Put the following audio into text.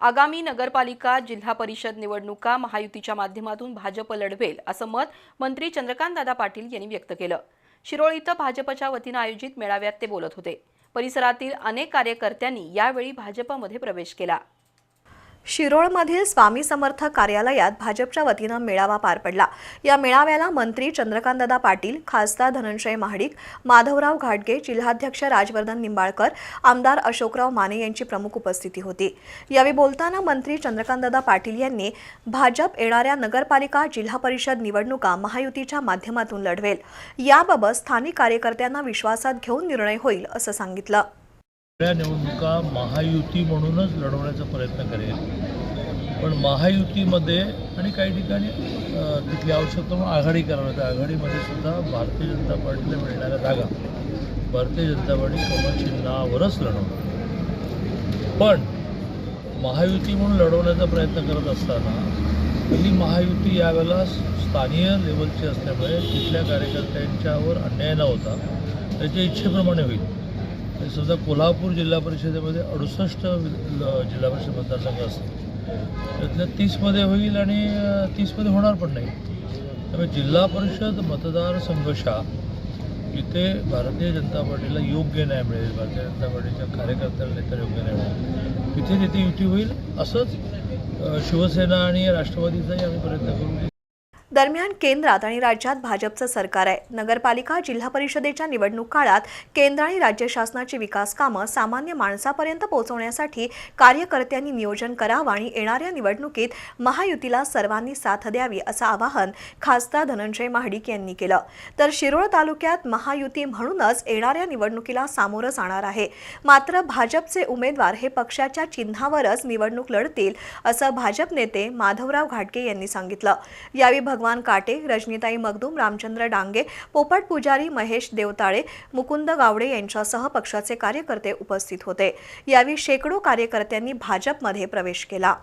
आगामी नगरपालिका जिल्हा परिषद निवडणुका महायुतीच्या माध्यमातून भाजप लढवेल असं मत मंत्री चंद्रकांतदादा पाटील यांनी व्यक्त केलं. शिरोळ इथं भाजपच्या वतीनं आयोजित मेळाव्यात ते बोलत होते. परिसरातील अनेक कार्यकर्त्यांनी यावेळी भाजपमध्ये प्रवेश केला. शिरोळमधील स्वामी समर्थ कार्यालयात भाजपच्या वतीनं मेळावा पार पडला. या मेळाव्याला मंत्री चंद्रकांतदादा पाटील खासदार धनंजय महाडिक माधवराव घाटगे जिल्हाध्यक्ष राजवर्धन निंबाळकर आमदार अशोकराव माने यांची प्रमुख उपस्थिती होती. यावेळी बोलताना मंत्री चंद्रकांतदादा पाटील यांनी भाजप येणाऱ्या नगरपालिका जिल्हा परिषद निवडणुका महायुतीच्या माध्यमातून लढवेल. याबाबत स्थानिक कार्यकर्त्यांना विश्वासात घेऊन निर्णय होईल असं सांगितलं. निवडणुका महायुती म्हणूनच लढवण्याचा प्रयत्न करेल. पण महायुतीमध्ये आणि काही ठिकाणी तिथली आवश्यकता म्हणून आघाडी करणार त्या आघाडीमध्ये सुद्धा भारतीय जनता पार्टीला मिळणाऱ्या जागा भारतीय जनता पार्टी कमल चिन्हावरच लढवणार. पण महायुती म्हणून लढवण्याचा प्रयत्न करत असताना ही महायुती यावेळेला स्थानीय लेवलची असल्यामुळे तिथल्या कार्यकर्त्यांच्यावर अन्याय न होता त्याच्या इच्छेप्रमाणे होईल. आणि समजा कोल्हापूर जिल्हा परिषदेमध्ये अडुसष्ट जिल्हा परिषद मतदारसंघ असतील त्यातल्या तीसमध्ये होईल आणि तीसमध्ये होणार पण नाही. त्यामुळे जिल्हा परिषद मतदारसंघशा इथे भारतीय जनता पार्टीला योग्य न्याय मिळेल. भारतीय जनता पार्टीच्या कार्यकर्त्याला नेत्याला योग्य न्याय मिळेल. तिथे तिथे युती होईल असंच शिवसेना आणि राष्ट्रवादीचाही आम्ही प्रयत्न करू. दरम्यान केंद्रात आणि राज्यात भाजपचं सरकार आहे. नगरपालिका जिल्हा परिषदेच्या निवडणूक काळात केंद्र आणि राज्य शासनाची विकास कामं सामान्य माणसापर्यंत पोहोचवण्यासाठी कार्यकर्त्यांनी नियोजन करावं आणि येणाऱ्या निवडणुकीत महायुतीला सर्वांनी साथ द्यावी असं आवाहन खासदार धनंजय महाडिक यांनी केलं. तर शिरोळ तालुक्यात महायुती म्हणूनच येणाऱ्या निवडणुकीला सामोरं जाणार आहे. मात्र भाजपचे उमेदवार हे पक्षाच्या चिन्हावरच निवडणूक लढतील असं भाजप नेते माधवराव घाटगे यांनी सांगितलं. यावेळी भगवान काटे रजनीताई मगदूम रामचंद्र डांगे पोपट पुजारी महेश देवताळे मुकुंद गावडे यांच्यासह पक्षाचे कार्यकर्ते उपस्थित होते. यावेळी शेकडो कार्यकर्त्यांनी भाजपमध्ये प्रवेश केला.